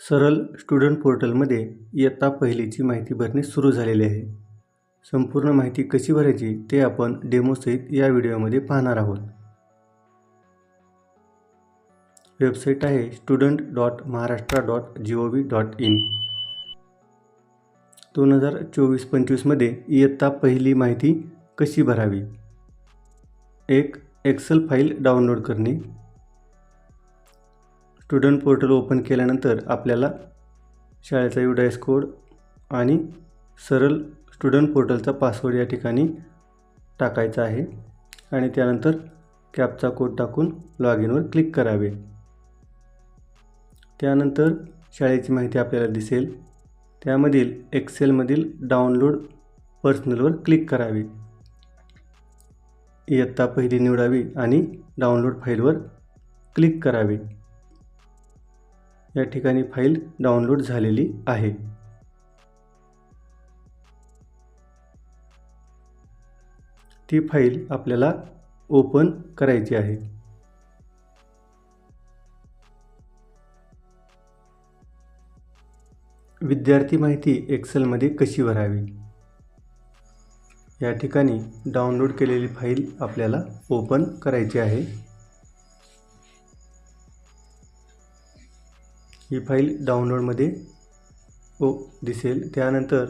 सरल स्टुडंट पोर्टलमध्ये इयत्ता पहिलीची माहिती भरणे सुरू झालेले आहे. संपूर्ण माहिती कशी भरायची ते आपण डेमोसहित या व्हिडिओमध्ये पाहणार आहोत. वेबसाईट आहे student dot Maharashtra dot G O V dot in दोन हजार चोवीस पंचवीसमध्ये इयत्ता पहिली माहिती कशी भरावी? एक एक्सेल फाईल डाउनलोड करणे. स्टुडंट पोर्टल ओपन केल्यानंतर आपल्याला शाळेचा यू डायस कोड आणि सरळ स्टुडंट पोर्टलचा पासवर्ड या ठिकाणी टाकायचा आहे. आणि त्यानंतर कॅपचा कोड टाकून लॉग इनवर क्लिक करावे. त्यानंतर शाळेची माहिती आपल्याला दिसेल. त्यामधील एक्सेलमधील डाउनलोड पर्सनलवर क्लिक करावे. इयत्ता पहिली निवडावी आणि डाउनलोड फाईलवर क्लिक करावे. या ठिकाणी फाईल डाउनलोड झालेली आहे. ती फाईल आपल्याला ओपन करायची आहे. विद्यार्थी माहिती एक्सेलमध्ये कशी भरावी? या ठिकाणी डाउनलोड केलेली फाईल आपल्याला ओपन करायची आहे. ही फाईल डाउनलोडमध्ये ओ दिसेल. त्यानंतर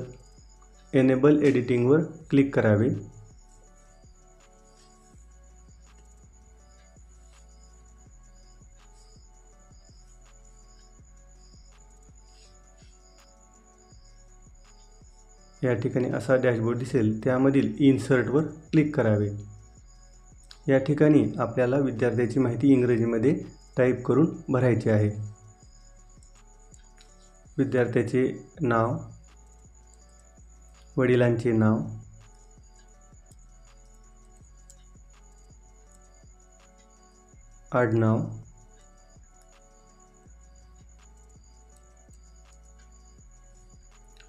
एनेबल एडिटिंगवर क्लिक करावे. या ठिकाणी असा डॅशबोर्ड दिसेल. त्यामधील इन्सर्टवर क्लिक करावे. या ठिकाणी आपल्याला विद्यार्थ्याची माहिती इंग्रजीमध्ये टाईप करून भरायची आहे. विद्यार्थ्याचे नाव वडिलांचे नाव आडनाव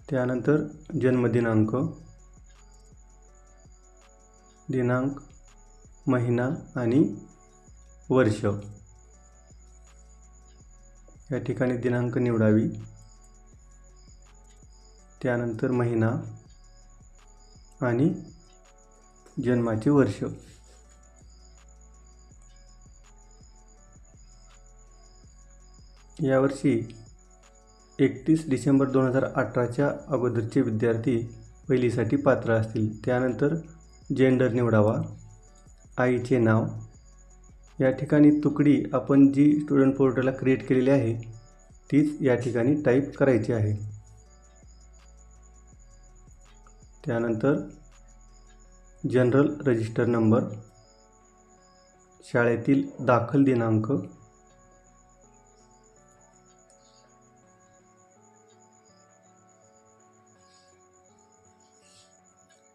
त्यानंतर जन्मदिनांक दिनांक महिना आणि वर्ष. या ठिकाणी दिनांक निवडावी. त्यानंतर महिना आणि जन्माचे वर्ष. यावर्षी एकतीस डिसेंबर दोन हजार अठराच्या अगोदरचे विद्यार्थी पहिलीसाठी पात्र असतील. त्यानंतर जेंडर निवडावा आईचे नाव. या ठिकाणी तुकडी आपण जी स्टुडंट पोर्टलला क्रिएट केलेली आहे तीच या ठिकाणी टाईप करायची आहे. त्यानंतर जनरल रजिस्टर नंबर शाळेतील दाखल दिनांक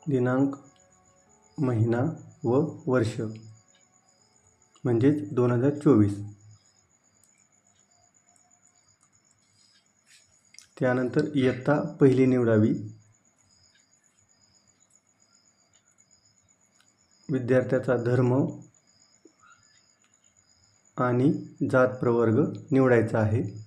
दिनांक महिना व वर्ष म्हणजेच दोन हजार चोवीस. त्यानंतर इयत्ता पहिली निवडावी. विद्यार्थ्याचा धर्म आणि जात प्रवर्ग निवडायचा आहे.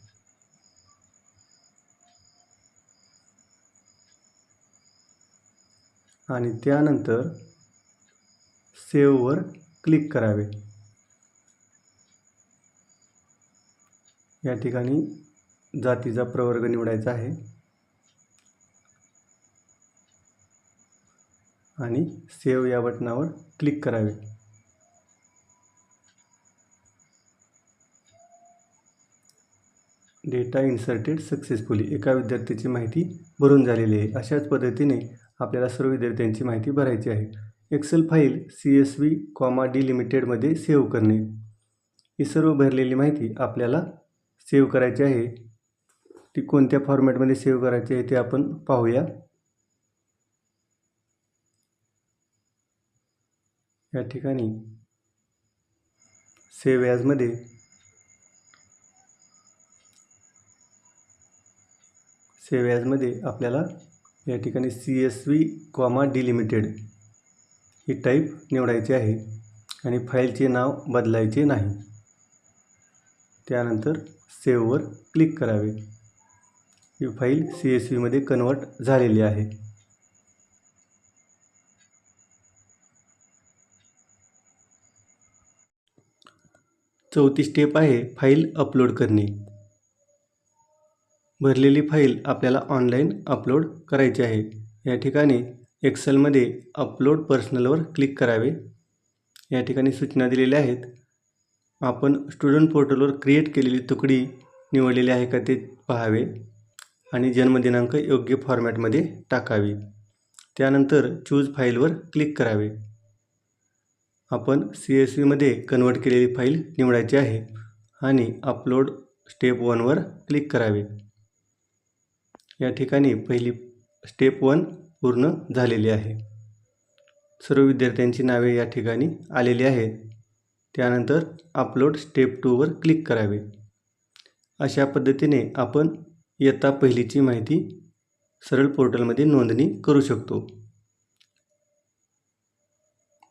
आणि त्यानंतर सेववर क्लिक करावे. या ठिकाणी जातीचा प्रवर्ग निवडायचा आहे. आणि सेव्ह या बटनावर क्लिक करावे. Data inserted successfully. एका विद्यार्थ्याची माहिती भरून झालेली आहे. अशाच पद्धतीने आपल्याला सर्व विद्यार्थ्यांची माहिती भरायची आहे. Excel file C S V comma D लिमिटेडमध्ये सेव्ह करणे. ही सर्व भरलेली माहिती आपल्याला सेव्ह करायची आहे. ती कोणत्या फॉर्मॅटमध्ये सेव्ह करायची आहे ते आपण पाहूया. या ठिकाणी सेव्ह ॲजमध्ये सेव्ह ॲजमध्ये आपल्याला या ठिकाणी C S V comma delimited ही टाईप निवडायची आहे आणि फाईलचे नाव बदलायचे नाही. त्यानंतर सेव्हवर क्लिक करावे. ही फाईल सी एस व्हीमध्ये कन्वर्ट झालेली आहे. चौथी स्टेप आहे फाईल अपलोड करणे. भरलेली फाईल आपल्याला ऑनलाईन अपलोड करायची आहे. या ठिकाणी एक्सेलमध्ये अपलोड पर्सनलवर क्लिक करावे. या ठिकाणी सूचना दिलेल्या आहेत. आपण स्टुडंट पोर्टलवर क्रिएट केलेली तुकडी निवडलेली आहे का ते पाहावे आणि जन्मदिनांक योग्य फॉर्मॅटमध्ये टाकावे. त्यानंतर चूज फाईलवर क्लिक करावे. आपण सी एस व्हीमध्ये कन्वर्ट केलेली फाईल निवडायची आहे आणि अपलोड स्टेप वनवर क्लिक करावे. या ठिकाणी पहिली स्टेप वन पूर्ण झालेली आहे. सर्व विद्यार्थ्यांची नावे या ठिकाणी आलेली आहेत. त्यानंतर अपलोड स्टेप टूवर क्लिक करावे. अशा पद्धतीने आपण इयत्ता पहिलीची माहिती सरळ पोर्टलमध्ये नोंदणी करू शकतो.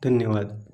धन्यवाद.